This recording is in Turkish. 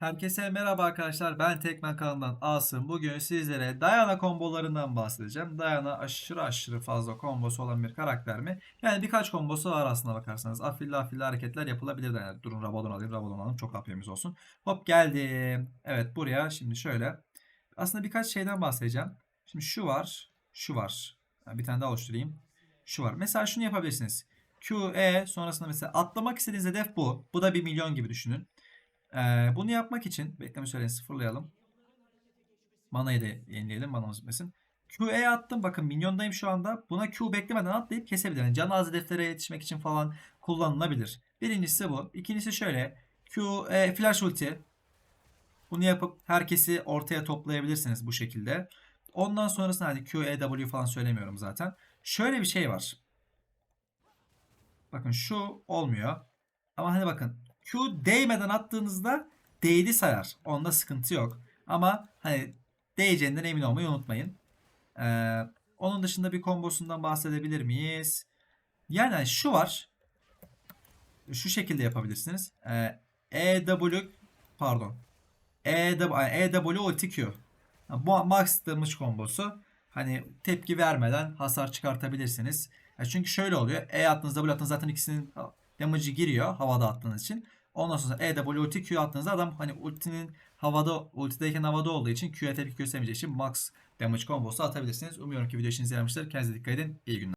Herkese merhaba arkadaşlar. Ben Tekmen kanalından Asım. Bugün sizlere Diana kombolarından bahsedeceğim. Diana aşırı aşırı fazla kombosu olan bir karakter mi? Yani birkaç kombosu var aslında bakarsanız. Afilli afilli hareketler yapılabilir. Yani durun Rabadon alayım, Rabadon alayım. Çok AP'miz olsun. Hop geldim. Evet buraya şimdi şöyle. Aslında birkaç şeyden bahsedeceğim. Şimdi şu var. Şu var. Yani bir tane daha oluşturayım. Şu var. Mesela şunu yapabilirsiniz. Q, E sonrasında mesela atlamak istediğiniz hedef bu. Bu da 1 milyon gibi düşünün. Ee, bunu yapmak için bekleme süreni sıfırlayalım. Manayı da yenileyelim. Manamız bitmesin. Q'ye attım. Bakın minyondayım şu anda. Buna Q beklemeden atlayıp kesebilirim. Yani can az hedeflere yetişmek için falan kullanılabilir. Birincisi bu. İkincisi şöyle. Q, e, flash ulti. Bunu yapıp herkesi ortaya toplayabilirsiniz bu şekilde. Ondan sonrasında hadi Q, E, W falan söylemiyorum zaten. Şöyle bir şey var. Bakın şu olmuyor. Ama hani bakın Q değmeden attığınızda değdi sayar. Onda sıkıntı yok. Ama hani değeceğinden emin olmayı unutmayın. Ee, onun dışında bir kombosundan bahsedebilir miyiz? Yani hani şu var. Şu şekilde yapabilirsiniz. Ee, EW pardon. EW, yani EW ulti Q. Bu max damage kombosu. Hani tepki vermeden hasar çıkartabilirsiniz. Ya çünkü şöyle oluyor. E attığınız W attığınız zaten ikisinin damage'ı giriyor havada attığınız için. Ondan sonra E, W, ulti, Q attığınızda adam hani ultinin havada, ultideyken havada olduğu için Q'ya tepki göstermeyeceği için max damage kombosu atabilirsiniz. Umuyorum ki video işinize yaramıştır. Kendinize dikkat edin. İyi günler.